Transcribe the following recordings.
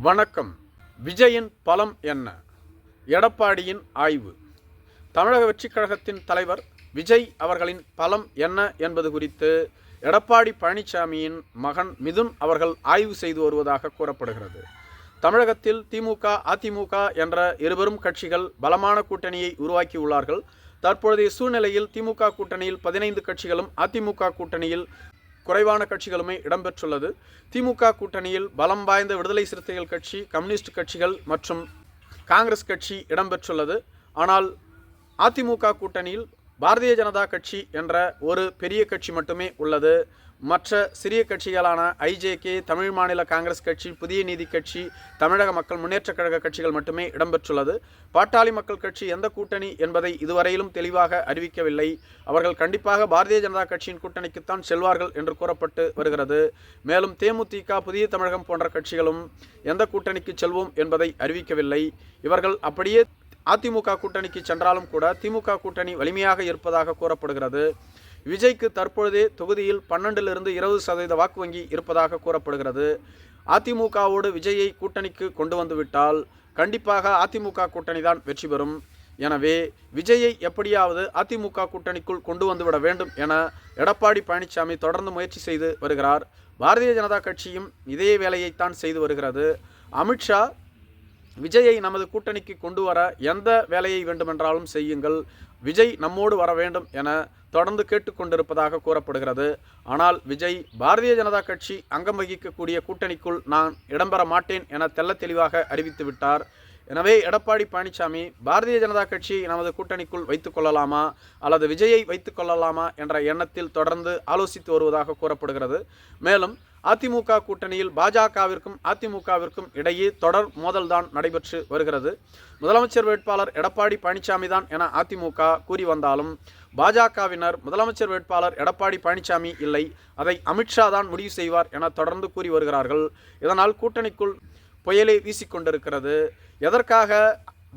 வணக்கம். விஜயின் பலம் என்ன? எடப்பாடியின் ஆய்வு. தமிழக வெற்றிக் கழகத்தின் தலைவர் விஜய் அவர்களின் பலம் என்ன என்பது குறித்து எடப்பாடி பழனிசாமியின் மகன் மிதுன் அவர்கள் ஆய்வு செய்து வருவதாக கூறப்படுகிறது. தமிழகத்தில் திமுக அதிமுக என்ற இருவரும் கட்சிகள் பலமான கூட்டணியை உருவாக்கியுள்ளார்கள். தற்பொழுதைய சூழ்நிலையில் திமுக கூட்டணியில் பதினைந்து கட்சிகளும் அதிமுக கூட்டணியில் குறைவான கட்சிகளுமே இடம்பெற்றுள்ளது. திமுக கூட்டணியில் பலம் வாய்ந்த விடுதலை சிறுத்தைகள் கட்சி கம்யூனிஸ்ட் கட்சிகள் மற்றும் காங்கிரஸ் கட்சி இடம்பெற்றுள்ளது. ஆனால் அதிமுக கூட்டணியில் பாரதிய ஜனதா கட்சி என்ற ஒரு பெரிய கட்சி மட்டுமே உள்ளது. மற்ற சிறிய கட்சிகளான ஐஜேகே தமிழ் மாநில காங்கிரஸ் கட்சி புதிய நீதி கட்சி தமிழக மக்கள் முன்னேற்றக் கழக கட்சிகள் மட்டுமே இடம்பெற்றுள்ளது. பாட்டாளி மக்கள் கட்சி எந்த கூட்டணி என்பதை இதுவரையிலும் தெளிவாக அறிவிக்கவில்லை. அவர்கள் கண்டிப்பாக பாரதிய ஜனதா கட்சியின் கூட்டணிக்குத்தான் செல்வார்கள் என்று கூறப்பட்டு வருகிறது. மேலும் தேமுதிக புதிய தமிழகம் போன்ற கட்சிகளும் எந்த கூட்டணிக்கு செல்வோம் என்பதை அறிவிக்கவில்லை. இவர்கள் அப்படியே அதிமுக கூட்டணிக்கு சென்றாலும் கூட திமுக கூட்டணி வலிமையாக இருப்பதாக கூறப்படுகிறது. விஜய்க்கு தற்பொழுதே தொகுதியில் பன்னெண்டிலிருந்து இருபது சதவீத வாக்கு வங்கி இருப்பதாக கூறப்படுகிறது. அதிமுகவோடு விஜயை கூட்டணிக்கு கொண்டு வந்துவிட்டால் கண்டிப்பாக அதிமுக கூட்டணி தான் வெற்றி பெறும். எனவே விஜயை எப்படியாவது அதிமுக கூட்டணிக்குள் கொண்டு வந்துவிட வேண்டும் என எடப்பாடி பழனிசாமி தொடர்ந்து முயற்சி செய்து வருகிறார். பாரதிய ஜனதா கட்சியும் இதே வேலையைத்தான் செய்து வருகிறது. அமித்ஷா விஜயை நமது கூட்டணிக்கு கொண்டு வர எந்த வேலையை வேண்டுமென்றாலும் செய்யுங்கள். விஜய் நம்மோடு வர வேண்டும் என தொடர்ந்து கேட்டுக்கொண்டிருப்பதாக கூறப்படுகிறது. ஆனால் விஜய் பாரதிய ஜனதா கட்சி அங்கம் வகிக்கக்கூடிய கூட்டணிக்குள் நான் இடம்பெற மாட்டேன் என தெல்ல தெளிவாக அறிவித்து விட்டார். எனவே எடப்பாடி பழனிசாமி பாரதிய ஜனதா கட்சியை நமது கூட்டணிக்குள் வைத்துக் கொள்ளலாமா அல்லது விஜயை வைத்துக் கொள்ளலாமா என்ற எண்ணத்தில் தொடர்ந்து ஆலோசித்து வருவதாக கூறப்படுகிறது. மேலும் அதிமுக கூட்டணியில் பாஜகவிற்கும் அதிமுகவிற்கும் இடையே தொடர் மோதல்தான் நடைபெற்று வருகிறது. முதலமைச்சர் வேட்பாளர் எடப்பாடி பழனிசாமி தான் என அதிமுக கூறி வந்தாலும் பாஜகவினர் முதலமைச்சர் வேட்பாளர் எடப்பாடி பழனிசாமி இல்லை. அதை அமித்ஷா தான் முடிவு செய்வார் என தொடர்ந்து கூறி வருகிறார்கள். இதனால் கூட்டணிக்குள் புயலை வீசிக்கொண்டிருக்கிறது எதற்காக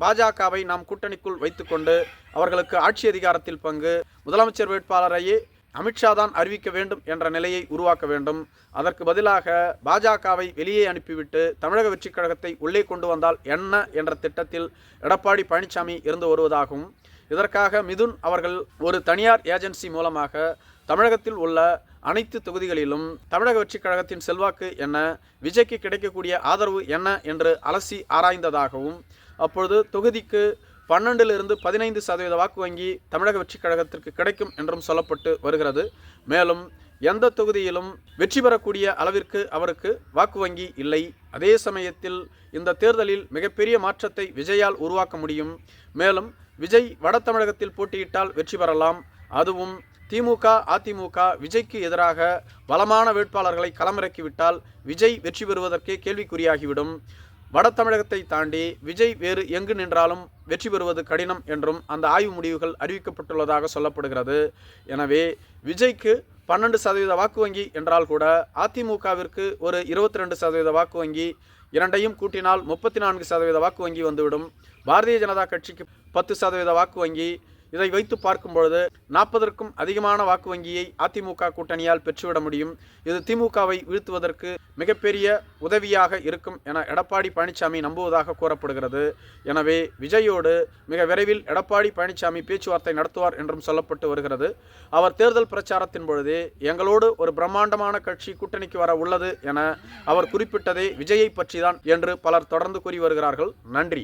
பாஜகவை நாம் கூட்டணிக்குள் வைத்துக்கொண்டு அவர்களுக்கு ஆட்சி அதிகாரத்தில் பங்கு முதலமைச்சர் வேட்பாளரையே அமித்ஷா தான் அறிவிக்க வேண்டும் என்ற நிலையை உருவாக்க வேண்டும். அதற்கு பதிலாக பாஜகவை வெளியே அனுப்பிவிட்டு தமிழக வெற்றிக் கழகத்தை உள்ளே கொண்டு வந்தால் என்ன என்ற திட்டத்தில் எடப்பாடி பழனிசாமி இருந்து வருவதாகவும் இதற்காக மிதுன் அவர்கள் ஒரு தனியார் ஏஜென்சி மூலமாக தமிழகத்தில் உள்ள அனைத்து தொகுதிகளிலும் தமிழக வெற்றிக் கழகத்தின் செல்வாக்கு என்ன விஜய்க்கு கிடைக்கக்கூடிய ஆதரவு என்ன என்று அலசி ஆராய்ந்ததாகவும் அப்பொழுது தொகுதிக்கு பன்னெண்டிலிருந்து பதினைந்து சதவீத வாக்கு வங்கி தமிழக வெற்றிக் கழகத்திற்கு கிடைக்கும் என்றும் சொல்லப்பட்டு வருகிறது. மேலும் எந்த தொகுதியிலும் வெற்றி பெறக்கூடிய அளவிற்கு அவருக்கு வாக்கு வங்கி இல்லை. அதே சமயத்தில் இந்த தேர்தலில் மிகப்பெரிய மாற்றத்தை விஜயால் உருவாக்க முடியும். மேலும் விஜய் வட தமிழகத்தில் போட்டியிட்டால் வெற்றி பெறலாம். அதுவும் திமுக அதிமுக விஜய்க்கு எதிராக பலமான வேட்பாளர்களை களமிறக்கிவிட்டால் விஜய் வெற்றி பெறுவதற்கே கேள்விக்குறியாகிவிடும். வட தமிழகத்தை தாண்டி விஜய் வேறு எங்கு நின்றாலும் வெற்றி பெறுவது கடினம் என்றும் அந்த ஆய்வு முடிவுகள் அறிவிக்கப்பட்டுள்ளதாக சொல்லப்படுகிறது. எனவே விஜய்க்கு பன்னெண்டு சதவீத வாக்கு வங்கி என்றால் கூட அதிமுகவிற்கு ஒரு இருபத்தி ரெண்டு சதவீத வாக்கு வங்கி இரண்டையும் கூட்டினால் முப்பத்தி நான்கு சதவீத வாக்கு வங்கி வந்துவிடும். பாரதிய ஜனதா கட்சிக்கு பத்து சதவீத வாக்கு வங்கி இதை வைத்து பார்க்கும் பொழுது நாற்பதற்கும் அதிகமான வாக்கு வங்கியை அதிமுக கூட்டணியால் பெற்றுவிட முடியும். இது திமுகவை வீழ்த்துவதற்கு மிகப்பெரிய உதவியாக இருக்கும் என எடப்பாடி பழனிசாமி நம்புவதாக கூறப்படுகிறது. எனவே விஜயோடு மிக விரைவில் எடப்பாடி பழனிசாமி பேச்சுவார்த்தை நடத்துவார் என்றும் சொல்லப்பட்டு வருகிறது. அவர் தேர்தல் பிரச்சாரத்தின் பொழுதே எங்களோடு ஒரு பிரம்மாண்டமான கட்சி கூட்டணிக்கு வர உள்ளது என அவர் குறிப்பிட்டதே விஜயை பற்றிதான் என்று பலர் தொடர்ந்து கூறி வருகிறார்கள். நன்றி.